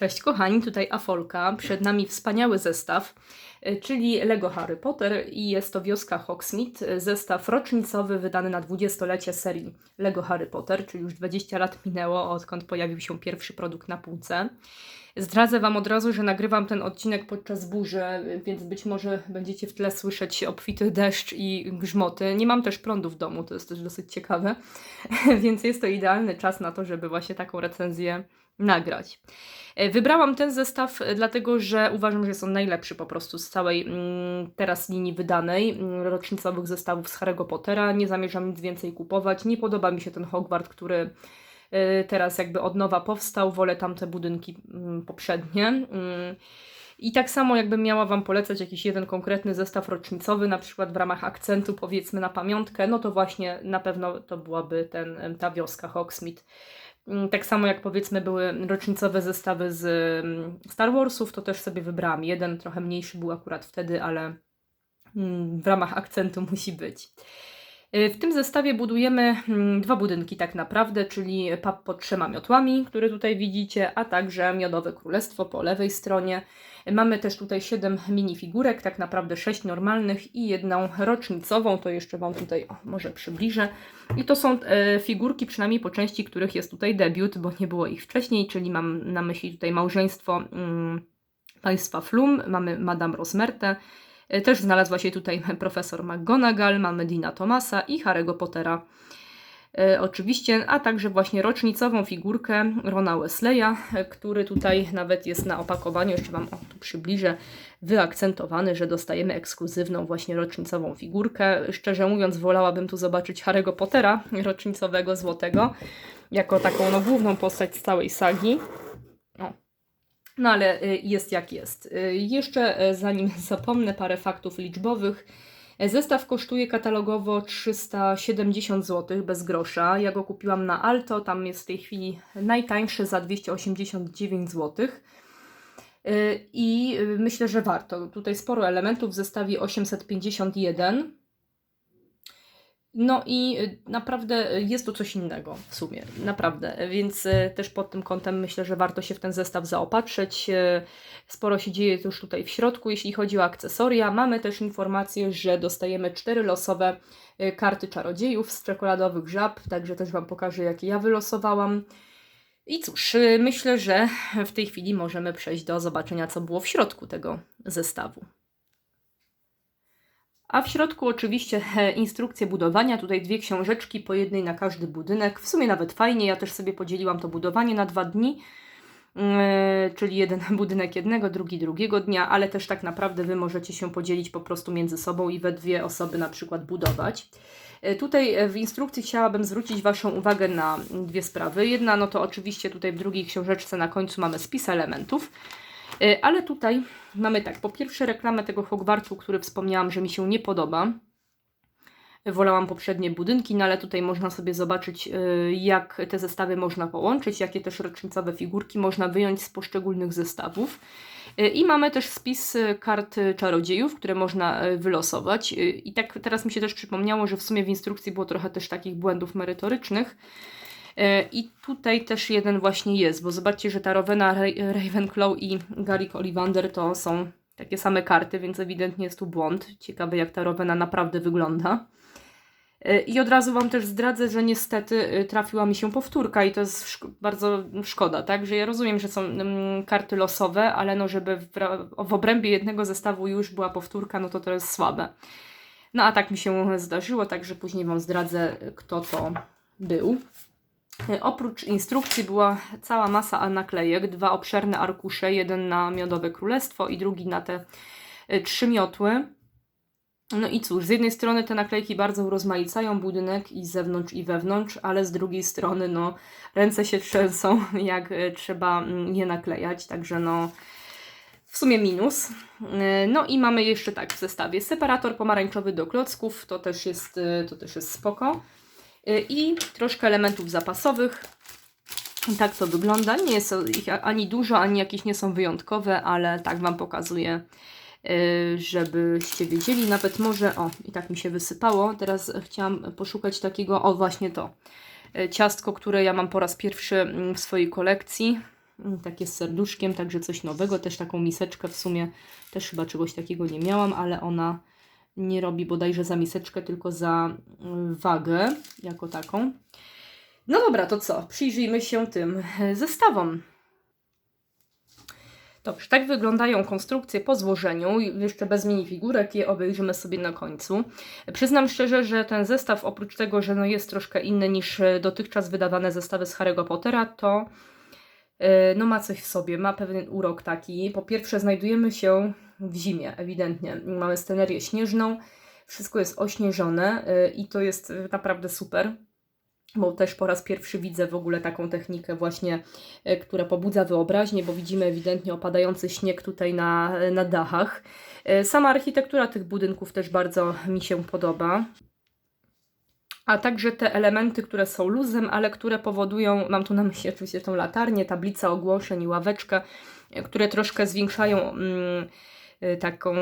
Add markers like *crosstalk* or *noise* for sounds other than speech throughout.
Cześć kochani, tutaj Afolka. Przed nami wspaniały zestaw, y, czyli Lego Harry Potter i jest to wioska Hogsmeade, y, zestaw rocznicowy wydany na 20-lecie serii Lego Harry Potter, czyli już 20 lat minęło odkąd pojawił się pierwszy produkt na półce. Zdradzę Wam od razu, że nagrywam ten odcinek podczas burzy, więc być może będziecie w tle słyszeć obfity deszcz i grzmoty. Nie mam też prądu w domu, to jest też dosyć ciekawe, *laughs* więc jest to idealny czas na to, żeby właśnie taką recenzję nagrać. E, Wybrałam ten zestaw e, dlatego, że uważam, że jest on najlepszy po prostu z całej mm, teraz linii wydanej, mm, rocznicowych zestawów z Harry'ego Pottera. Nie zamierzam nic więcej kupować. Nie podoba mi się ten Hogwart, który e, teraz jakby od nowa powstał. Wolę tamte budynki mm, poprzednie. I tak samo jakbym miała Wam polecać jakiś jeden konkretny zestaw rocznicowy, na przykład w ramach akcentu powiedzmy na pamiątkę, no to właśnie na pewno to byłaby ten, ta wioska Hogsmeade. Mm, Tak samo jak powiedzmy były rocznicowe zestawy z mm, Star Warsów, to też sobie wybrałam jeden, trochę mniejszy był akurat wtedy, ale mm, w ramach akcentu musi być. Y, W tym zestawie budujemy mm, dwa budynki tak naprawdę, czyli pub pod trzema miotłami, które tutaj widzicie, a także Miodowe Królestwo po lewej stronie. Mamy też tutaj 7 minifigurek, tak naprawdę 6 normalnych i jedną rocznicową, to jeszcze Wam tutaj o, może przybliżę. I to są e, figurki, przynajmniej po części których jest tutaj debiut, bo nie było ich wcześniej, czyli mam na myśli tutaj małżeństwo mm, państwa Flum, mamy Madame Rosmertę, też znalazła się tutaj *laughs* profesor McGonagall, mamy Dina Thomasa i Harry'ego Pottera. E, oczywiście, a także właśnie rocznicową figurkę Rona Wesleya, e, który tutaj nawet jest na opakowaniu, jeszcze Wam o, tu przybliżę, wyakcentowany, że dostajemy ekskluzywną właśnie rocznicową figurkę. Szczerze mówiąc, wolałabym tu zobaczyć Harry'ego Pottera, rocznicowego, złotego, jako taką no, główną postać z całej sagi. No ale y, jest jak jest. Y, Jeszcze y, zanim *laughs* zapomnę parę faktów liczbowych, Zestaw kosztuje katalogowo 370 zł bez grosza. Ja go kupiłam na Alto, tam jest w tej chwili najtańszy za 289 zł. I myślę, że warto. Tutaj sporo elementów w zestawie 851. No i y, naprawdę jest to coś innego w sumie, naprawdę. Więc y, też pod tym kątem myślę, że warto się w ten zestaw zaopatrzyć. Y, Sporo się dzieje już tutaj w środku, jeśli chodzi o akcesoria. Mamy też informację, że dostajemy cztery losowe y, karty czarodziejów z czekoladowych żab, także też Wam pokażę, jakie ja wylosowałam. I cóż, y, myślę, że w tej chwili możemy przejść do zobaczenia, co było w środku tego zestawu. A w środku oczywiście *laughs* instrukcje budowania, tutaj dwie książeczki, po jednej na każdy budynek. W sumie nawet fajnie, ja też sobie podzieliłam to budowanie na dwa dni, e, czyli jeden *laughs* budynek jednego, drugi drugiego dnia, ale też tak naprawdę Wy możecie się podzielić po prostu między sobą i we dwie osoby na przykład budować. E, Tutaj e, w instrukcji chciałabym zwrócić Waszą uwagę na dwie sprawy. Jedna, no to oczywiście tutaj w drugiej książeczce na końcu mamy spis elementów, ale tutaj mamy tak, po pierwsze reklamę tego Hogwartu, który wspomniałam, że mi się nie podoba. Wolałam poprzednie budynki, no ale tutaj można sobie zobaczyć, y, jak te zestawy można połączyć, jakie też rocznicowe figurki można wyjąć z poszczególnych zestawów. Y, I mamy też spis kart czarodziejów, które można wylosować. I tak teraz mi się też przypomniało, że w sumie w instrukcji było trochę też takich błędów merytorycznych. Y, I tutaj też jeden właśnie jest, bo zobaczcie, że ta Rowena Ra- Ravenclaw i Garrick Ollivander to są takie same karty, więc ewidentnie jest tu błąd. Ciekawe, jak ta Rowena naprawdę wygląda. Y, I od razu Wam też zdradzę, że niestety y, trafiła mi się powtórka i to jest szk- bardzo szkoda, tak? Że ja rozumiem, że są mm, karty losowe, ale no żeby w, w obrębie jednego zestawu już była powtórka, no to to jest słabe. No a tak mi się zdarzyło, także później Wam zdradzę, kto to był. Y, Oprócz instrukcji była cała masa naklejek, dwa obszerne arkusze, jeden na Miodowe Królestwo i drugi na te y, trzy miotły. No i cóż, z jednej strony te naklejki bardzo urozmaicają budynek i zewnątrz i wewnątrz, ale z drugiej strony no ręce się trzęsą *laughs* jak e, trzeba mm, je naklejać, także no w sumie minus. E, No i mamy jeszcze tak w zestawie separator pomarańczowy do klocków, to też jest, e, to też jest spoko. E, I troszkę elementów zapasowych. Tak to wygląda. Nie jest ich ani dużo, ani jakieś nie są wyjątkowe, ale tak Wam pokazuję y, żebyście wiedzieli, nawet może, o i tak mi się wysypało, teraz chciałam poszukać takiego, o właśnie to, y, ciastko, które ja mam po raz pierwszy mm, w swojej kolekcji, mm, takie z serduszkiem, także coś nowego, też taką miseczkę w sumie, też chyba czegoś takiego nie miałam, ale ona nie robi bodajże za miseczkę, tylko za mm, wagę jako taką. No dobra, to co? Przyjrzyjmy się tym e, zestawom. Dobrze, tak wyglądają konstrukcje po złożeniu, jeszcze bez minifigurek, je obejrzymy sobie na końcu. Przyznam szczerze, że ten zestaw, oprócz tego, że no jest troszkę inny niż e, dotychczas wydawane zestawy z Harry'ego Pottera, to e, no ma coś w sobie, ma pewien urok taki. Po pierwsze znajdujemy się w zimie, ewidentnie. Mamy scenerię śnieżną, wszystko jest ośnieżone i to jest naprawdę super bo też po raz pierwszy widzę w ogóle taką technikę właśnie, e, która pobudza wyobraźnię, bo widzimy ewidentnie opadający śnieg tutaj na, na dachach. E, sama architektura tych budynków też bardzo mi się podoba. A także te elementy, które są luzem, ale które powodują, mam tu na myśli oczywiście tą latarnię, tablicę ogłoszeń i ławeczkę, które troszkę zwiększają mm, taką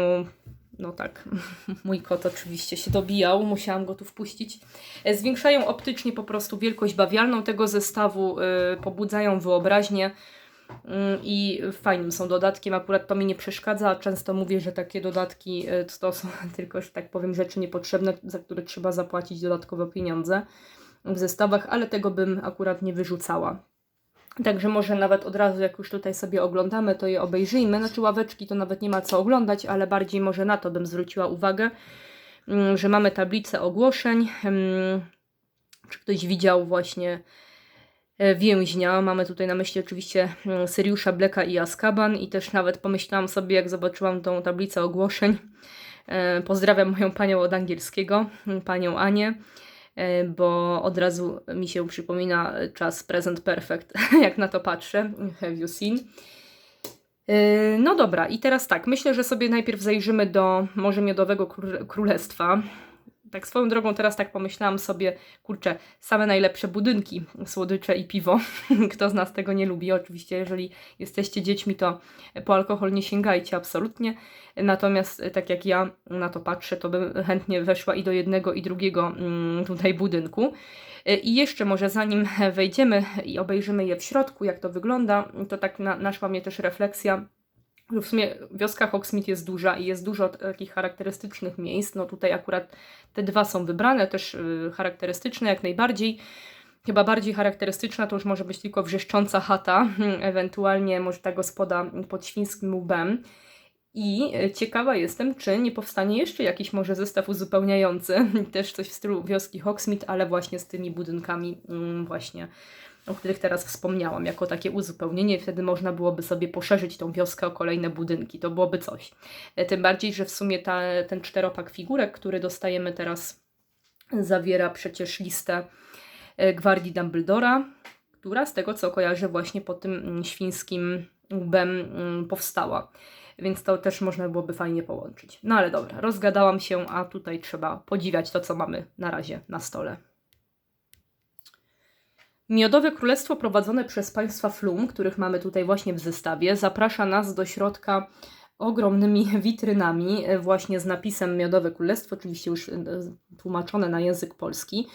no tak, *laughs* mój kot oczywiście się dobijał, musiałam go tu wpuścić. E, zwiększają optycznie po prostu wielkość bawialną tego zestawu, yy, pobudzają wyobraźnię yy, i fajnym są dodatkiem. Akurat to mi nie przeszkadza. Często mówię, że takie dodatki yy, to są *laughs* tylko, że tak powiem, rzeczy niepotrzebne, za które trzeba zapłacić dodatkowe pieniądze w zestawach, ale tego bym akurat nie wyrzucała. Także może nawet od razu, jak już tutaj sobie oglądamy, to je obejrzyjmy. Znaczy ławeczki to nawet nie ma co oglądać, ale bardziej może na to bym zwróciła uwagę, mm, że mamy tablicę ogłoszeń. Mm, czy ktoś widział właśnie e, więźnia. Mamy tutaj na myśli oczywiście mm, Syriusza Blacka i Azkaban i też nawet pomyślałam sobie, jak zobaczyłam tą tablicę ogłoszeń. E, pozdrawiam moją panią od angielskiego, panią Anię. E, bo od razu mi się przypomina czas present perfect, *laughs* jak na to patrzę. Have you seen? E, no dobra, i teraz tak, myślę, że sobie najpierw zajrzymy do Morza Miodowego Królestwa. Tak swoją drogą teraz tak pomyślałam sobie, kurczę, same najlepsze budynki, słodycze i piwo. *laughs* Kto z nas tego nie lubi? Oczywiście, jeżeli jesteście dziećmi, to po alkohol nie sięgajcie absolutnie. Natomiast tak jak ja na to patrzę, to bym chętnie weszła i do jednego i drugiego mm, tutaj budynku. I jeszcze może zanim wejdziemy i obejrzymy je w środku, jak to wygląda, to tak na, naszła mnie też refleksja w sumie wioska Hogsmeade jest duża i jest dużo takich charakterystycznych miejsc. No tutaj akurat te dwa są wybrane, też y, charakterystyczne jak najbardziej. Chyba bardziej charakterystyczna to już może być tylko wrzeszcząca chata, ewentualnie może ta gospoda pod świńskim łbem. I y, ciekawa jestem, czy nie powstanie jeszcze jakiś może zestaw uzupełniający, *laughs* też coś w stylu wioski Hogsmeade, ale właśnie z tymi budynkami mm, właśnie o których teraz wspomniałam, jako takie uzupełnienie. Wtedy można byłoby sobie poszerzyć tą wioskę o kolejne budynki. To byłoby coś. E, tym bardziej, że w sumie ta, ten czteropak figurek, który dostajemy teraz, zawiera przecież listę e, Gwardii Dumbledora, która z tego co kojarzę właśnie po tym mm, świńskim łbem mm, powstała. Więc to też można byłoby fajnie połączyć. No ale dobra, rozgadałam się, a tutaj trzeba podziwiać to, co mamy na razie na stole. Miodowe Królestwo prowadzone przez państwa Flum, których mamy tutaj właśnie w zestawie, zaprasza nas do środka ogromnymi *laughs* witrynami e, właśnie z napisem Miodowe Królestwo, oczywiście już e, tłumaczone na język polski.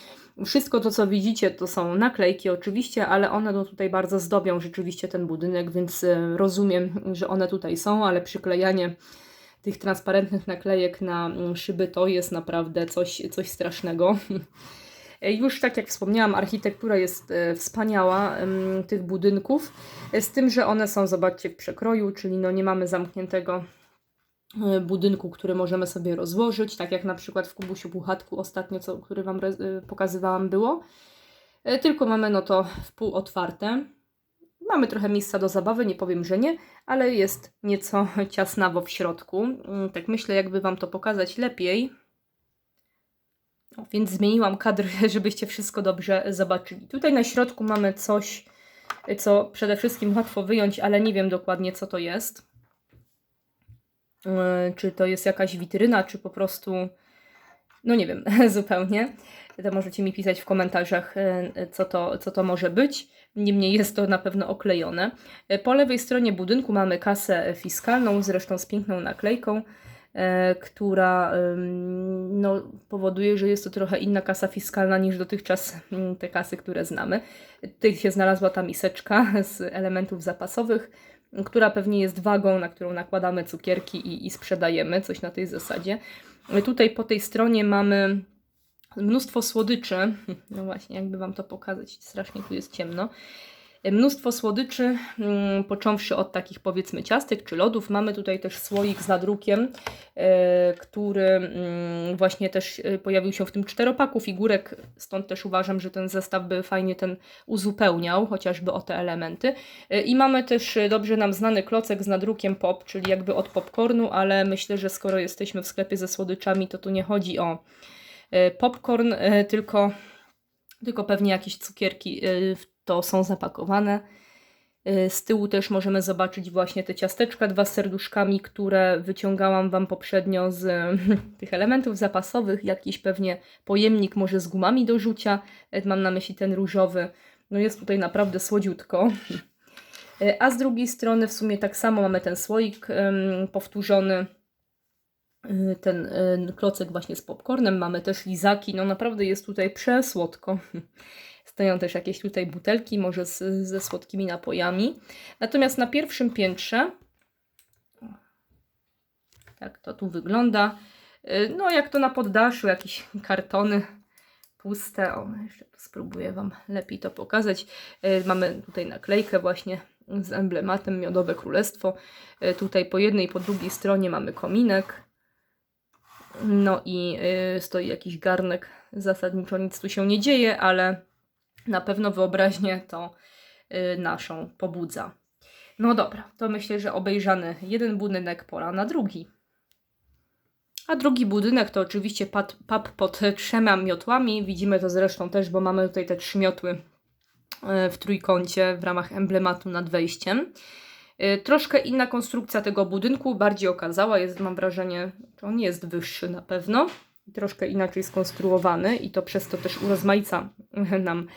Wszystko to, co widzicie, to są naklejki oczywiście, ale one no tutaj bardzo zdobią rzeczywiście ten budynek, więc e, rozumiem, że one tutaj są, ale przyklejanie tych transparentnych naklejek na mm, szyby to jest naprawdę coś, coś strasznego. *laughs* Już tak jak wspomniałam, architektura jest e, wspaniała tych budynków, e, z tym, że one są, zobaczcie, w przekroju, czyli no nie mamy zamkniętego e, budynku, który możemy sobie rozłożyć, tak jak na przykład w Kubusiu Puchatku ostatnio, co, który Wam pokazywałam było, tylko mamy no to w pół otwarte. Mamy trochę miejsca do zabawy, nie powiem, że nie, ale jest nieco *laughs* ciasnawo w środku. Mm, tak myślę, jakby Wam to pokazać lepiej. Więc zmieniłam kadr, *laughs* żebyście wszystko dobrze zobaczyli. Tutaj na środku mamy coś, co przede wszystkim łatwo wyjąć, ale nie wiem dokładnie co to jest. E, czy to jest jakaś witryna, czy po prostu... No nie wiem *laughs* zupełnie. To możecie mi pisać w komentarzach, e, co to, co to może być. Niemniej jest to na pewno oklejone. E, po lewej stronie budynku mamy kasę fiskalną, zresztą z piękną naklejką. E, która no, powoduje, że jest to trochę inna kasa fiskalna niż dotychczas mm, te kasy, które znamy. Tutaj się znalazła ta miseczka z elementów zapasowych, która pewnie jest wagą, na którą nakładamy cukierki i, i sprzedajemy, coś na tej zasadzie. Tutaj po tej stronie mamy mnóstwo słodyczy. *laughs* No właśnie, jakby Wam to pokazać, strasznie tu jest ciemno. Mnóstwo słodyczy, mm, począwszy od takich powiedzmy ciastek czy lodów. Mamy tutaj też słoik z nadrukiem, e, który mm, właśnie też e, pojawił się w tym czteropaku figurek, stąd też uważam, że ten zestaw by fajnie ten uzupełniał, chociażby o te elementy. E, I mamy też dobrze nam znany klocek z nadrukiem pop, czyli jakby od popcornu, ale myślę, że skoro jesteśmy w sklepie ze słodyczami, to tu nie chodzi o popcorn, tylko, tylko pewnie jakieś cukierki w to są zapakowane. Y, z tyłu też możemy zobaczyć właśnie te ciasteczka, dwa z serduszkami, które wyciągałam Wam poprzednio z *laughs* tych elementów zapasowych. Jakiś pewnie pojemnik może z gumami do rzucia. Y, mam na myśli ten różowy. No jest tutaj naprawdę słodziutko. Y, a z drugiej strony w sumie tak samo mamy ten słoik powtórzony. Ten klocek właśnie z popcornem. Mamy też lizaki. No naprawdę jest tutaj przesłodko. *laughs* Stoją też jakieś tutaj butelki, może z, ze słodkimi napojami. Natomiast na pierwszym piętrze, tak to tu wygląda, y, no jak to na poddaszu, jakieś *laughs* kartony puste. O, jeszcze spróbuję Wam lepiej to pokazać. Y, mamy tutaj naklejkę właśnie z emblematem Miodowe Królestwo. Y, tutaj po jednej i po drugiej stronie mamy kominek. No i stoi jakiś garnek. Zasadniczo nic tu się nie dzieje, ale na pewno wyobraźnię to y, naszą pobudza. No dobra, to myślę, że obejrzany jeden budynek pora na drugi. A drugi budynek to oczywiście pub pod trzema miotłami. Widzimy to zresztą też, bo mamy tutaj te trzy miotły y, w trójkącie w ramach emblematu nad wejściem. Y, troszkę inna konstrukcja tego budynku, bardziej okazała jest, mam wrażenie, że on jest wyższy na pewno troszkę inaczej skonstruowany i to przez to też urozmaica *laughs* nam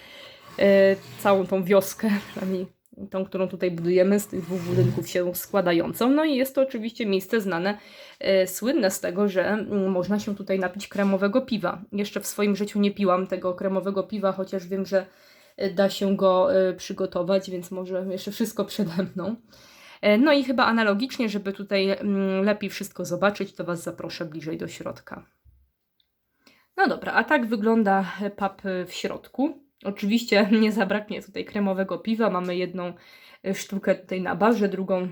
e, całą tą wioskę, *laughs* przynajmniej tą, którą tutaj budujemy, z tych dwóch budynków się składającą. No i jest to oczywiście miejsce znane, e, słynne z tego, że mm, można się tutaj napić kremowego piwa. Jeszcze w swoim życiu nie piłam tego kremowego piwa, chociaż wiem, że e, da się go przygotować, więc może jeszcze wszystko przede mną. No i chyba analogicznie, żeby tutaj mm, lepiej wszystko zobaczyć, to Was zaproszę bliżej do środka. No dobra, a tak wygląda pub w środku. Oczywiście *laughs* nie zabraknie tutaj kremowego piwa. Mamy jedną e, sztukę tutaj na barze, drugą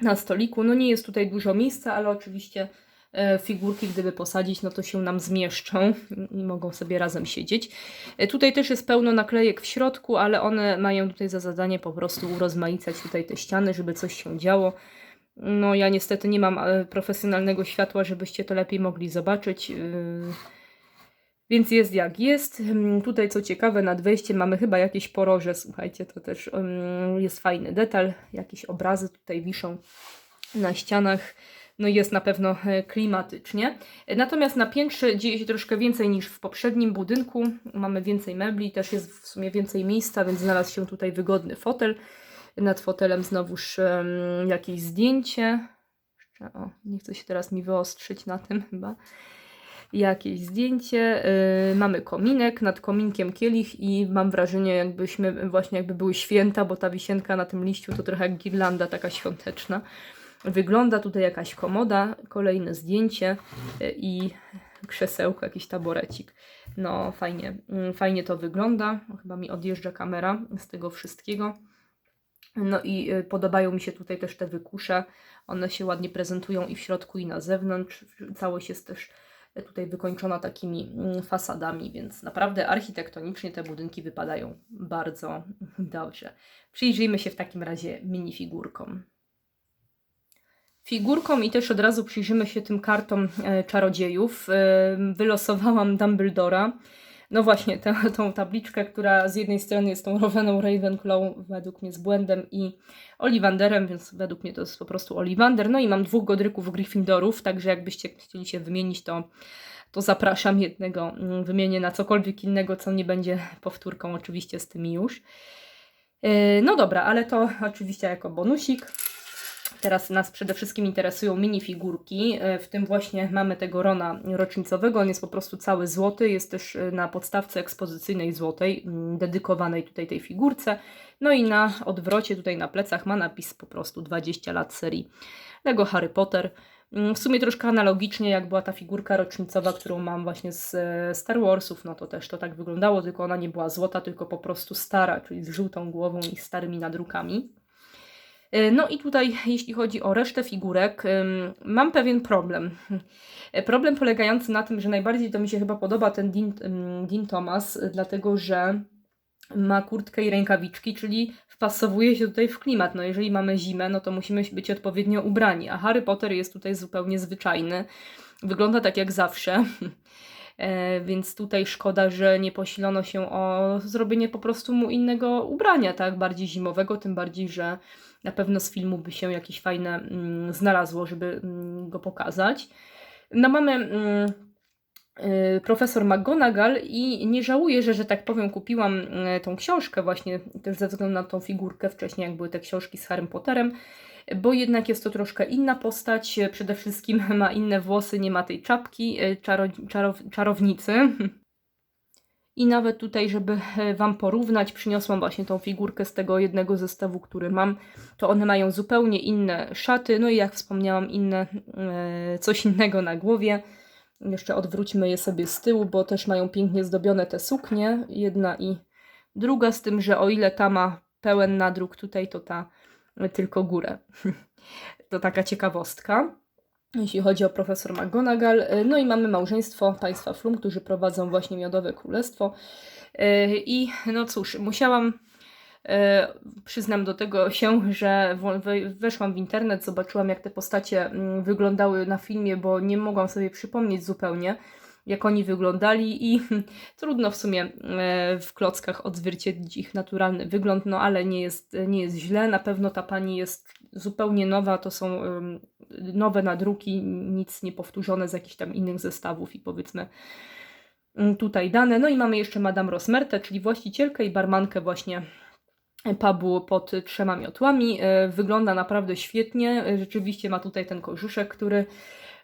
na stoliku. No nie jest tutaj dużo miejsca, ale oczywiście e, figurki, gdyby posadzić, no to się nam zmieszczą i mogą sobie razem siedzieć. E, tutaj też jest pełno naklejek w środku, ale one mają tutaj za zadanie po prostu urozmaicać tutaj te ściany, żeby coś się działo. No ja niestety nie mam profesjonalnego światła, żebyście to lepiej mogli zobaczyć. Więc jest jak jest. Tutaj co ciekawe, nad wejściem mamy chyba jakieś poroże, słuchajcie, to też jest fajny detal. Jakieś obrazy tutaj wiszą na ścianach. No jest na pewno e, klimatycznie. Natomiast na piętrze dzieje się troszkę więcej niż w poprzednim budynku. Mamy więcej mebli, też jest w sumie więcej miejsca, więc znalazł się tutaj wygodny fotel. Nad fotelem znowuż um, jakieś zdjęcie. o, nie chcę się teraz mi wyostrzyć na tym chyba jakieś zdjęcie. Yy, mamy kominek, nad kominkiem kielich i mam wrażenie, jakbyśmy właśnie jakby były święta, bo ta wisienka na tym liściu to trochę jak girlanda taka świąteczna. Wygląda tutaj jakaś komoda, kolejne zdjęcie yy, i krzesełko, jakiś taborecik. No fajnie, yy, fajnie to wygląda. Chyba mi odjeżdża kamera z tego wszystkiego. No i yy, podobają mi się tutaj też te wykusze. One się ładnie prezentują i w środku, i na zewnątrz. Całość jest też tutaj wykończona takimi mm, fasadami, więc naprawdę architektonicznie te budynki wypadają bardzo *laughs* dobrze. Przyjrzyjmy się w takim razie minifigurkom. Figurkom i też od razu przyjrzymy się tym kartom e, czarodziejów. E, wylosowałam Dumbledora. No właśnie, tę, tą tabliczkę, która z jednej strony jest tą Roweną Ravenclaw, według mnie z błędem i Oliwanderem, więc według mnie to jest po prostu Oliwander. No i mam dwóch Godryków Gryffindorów, także jakbyście chcieli się wymienić, to, to zapraszam jednego. Mm, wymienię na cokolwiek innego, co nie będzie powtórką oczywiście z tymi już. Yy, no dobra, ale to oczywiście jako bonusik. Teraz nas przede wszystkim interesują minifigurki, e, w tym właśnie mamy tego Rona rocznicowego, on jest po prostu cały złoty, jest też e, na podstawce ekspozycyjnej złotej, mm, dedykowanej tutaj tej figurce, no i na odwrocie tutaj na plecach ma napis po prostu 20 lat serii Lego Harry Potter. Mm, W sumie troszkę analogicznie jak była ta figurka rocznicowa, którą mam właśnie z e, Star Warsów, no to też to tak wyglądało, tylko ona nie była złota, tylko po prostu stara, czyli z żółtą głową i starymi nadrukami. E, No i tutaj, jeśli chodzi o resztę figurek, mam pewien problem. E, Problem polegający na tym, że najbardziej to mi się chyba podoba ten Dean, Dean Thomas, y, dlatego że ma kurtkę i rękawiczki, czyli wpasowuje się tutaj w klimat. No jeżeli mamy zimę, no to musimy być odpowiednio ubrani, a Harry Potter jest tutaj zupełnie zwyczajny. Wygląda tak jak zawsze. E, więc tutaj szkoda, że nie posilono się o zrobienie po prostu mu innego ubrania, tak, bardziej zimowego, tym bardziej, że na pewno z filmu by się jakieś fajne mm, znalazło, żeby mm, go pokazać. No mamy mm, y, profesor McGonagall i nie żałuję, że, że tak powiem, kupiłam y, tą książkę właśnie też ze względu na tą figurkę wcześniej, jak były te książki z Harrym Potterem, bo jednak jest to troszkę inna postać, przede wszystkim *laughs* ma inne włosy, nie ma tej czapki y, czaro, czarow, czarownicy. *laughs* I nawet tutaj, żeby e, Wam porównać, przyniosłam właśnie tą figurkę z tego jednego zestawu, który mam. To one mają zupełnie inne szaty, no i jak wspomniałam, inne, e, coś innego na głowie. Jeszcze odwróćmy je sobie z tyłu, bo też mają pięknie zdobione te suknie, jedna i druga, z tym, że o ile ta ma pełen nadruk tutaj, to ta tylko górę. *laughs* to taka ciekawostka jeśli chodzi o profesor McGonagall. No i mamy małżeństwo państwa Flum, którzy prowadzą właśnie Miodowe Królestwo. Yy, I no cóż, musiałam, yy, przyznam do tego się, że weszłam w internet, zobaczyłam jak te postacie mm, wyglądały na filmie, bo nie mogłam sobie przypomnieć zupełnie, jak oni wyglądali i *laughs* trudno w sumie w klockach odzwierciedlić ich naturalny wygląd, no ale nie jest, nie jest źle. Na pewno ta pani jest zupełnie nowa, to są nowe nadruki, nic nie powtórzone z jakichś tam innych zestawów i powiedzmy mm, tutaj dane. No i mamy jeszcze Madame Rosmertę, czyli właścicielkę i barmankę właśnie pubu pod trzema miotłami. E, Wygląda naprawdę świetnie. E, Rzeczywiście ma tutaj ten kożuszek, który,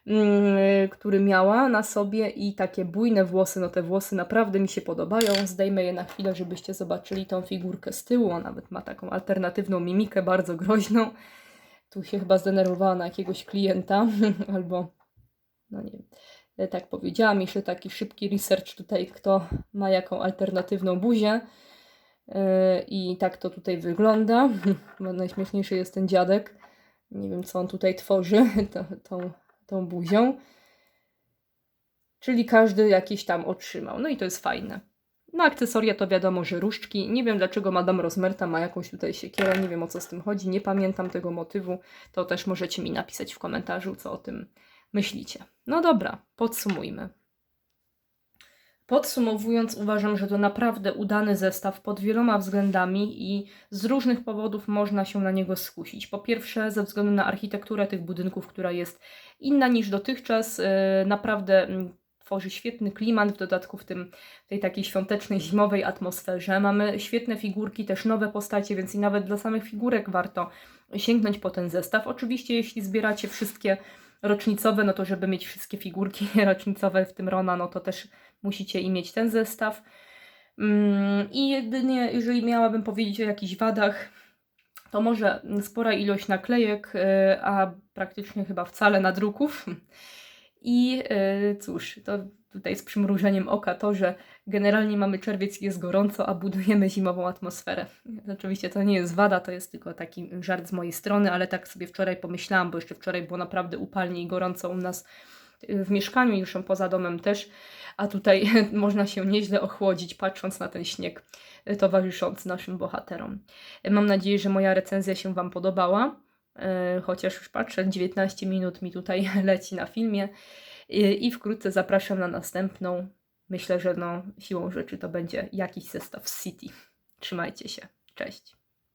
mm, który miała na sobie i takie bujne włosy. No te włosy naprawdę mi się podobają. Zdejmę je na chwilę, żebyście zobaczyli tą figurkę z tyłu. On nawet ma taką alternatywną mimikę, bardzo groźną. Tu się chyba zdenerwowała na jakiegoś klienta *laughs* albo no nie wiem. E, Tak powiedziałam, jeszcze taki szybki research tutaj, kto ma jaką alternatywną buzię. Yy, I tak to tutaj wygląda. *laughs* Najśmieszniejszy jest ten dziadek. Nie wiem, co on tutaj tworzy *laughs* to, tą, tą buzią. Czyli każdy jakiś tam otrzymał. No i to jest fajne. No akcesoria to wiadomo, że różdżki. Nie wiem dlaczego Madame Rosmerta ma jakąś tutaj siekierę. Nie wiem o co z tym chodzi. Nie pamiętam tego motywu. To też możecie mi napisać w komentarzu, co o tym myślicie. No dobra, podsumujmy. Podsumowując, uważam, że to naprawdę udany zestaw pod wieloma względami i z różnych powodów można się na niego skusić. Po pierwsze, ze względu na architekturę tych budynków, która jest inna niż dotychczas, yy, naprawdę mm, tworzy świetny klimat, w dodatku w tym tej takiej świątecznej, zimowej atmosferze. Mamy świetne figurki, też nowe postacie, więc i nawet dla samych figurek warto sięgnąć po ten zestaw. Oczywiście, jeśli zbieracie wszystkie rocznicowe, no to żeby mieć wszystkie figurki *laughs* rocznicowe, w tym Rona, no to też musicie i mieć ten zestaw. Mm, I jedynie, jeżeli miałabym powiedzieć o jakichś wadach, to może spora ilość naklejek, y, a praktycznie chyba wcale nadruków. I y, cóż, to tutaj z przymrużeniem oka to, że generalnie mamy czerwiec jest gorąco, a budujemy zimową atmosferę. Oczywiście to nie jest wada, to jest tylko taki żart z mojej strony, ale tak sobie wczoraj pomyślałam, bo jeszcze wczoraj było naprawdę upalnie i gorąco u nas w mieszkaniu, już poza domem też, a tutaj *laughs* można się nieźle ochłodzić, patrząc na ten śnieg y, towarzyszący naszym bohaterom. Mam nadzieję, że moja recenzja się Wam podobała, chociaż już patrzę, 19 minut mi tutaj *laughs* leci na filmie Y, i wkrótce zapraszam na następną. Myślę, że no, siłą rzeczy to będzie jakiś zestaw City. Trzymajcie się. Cześć.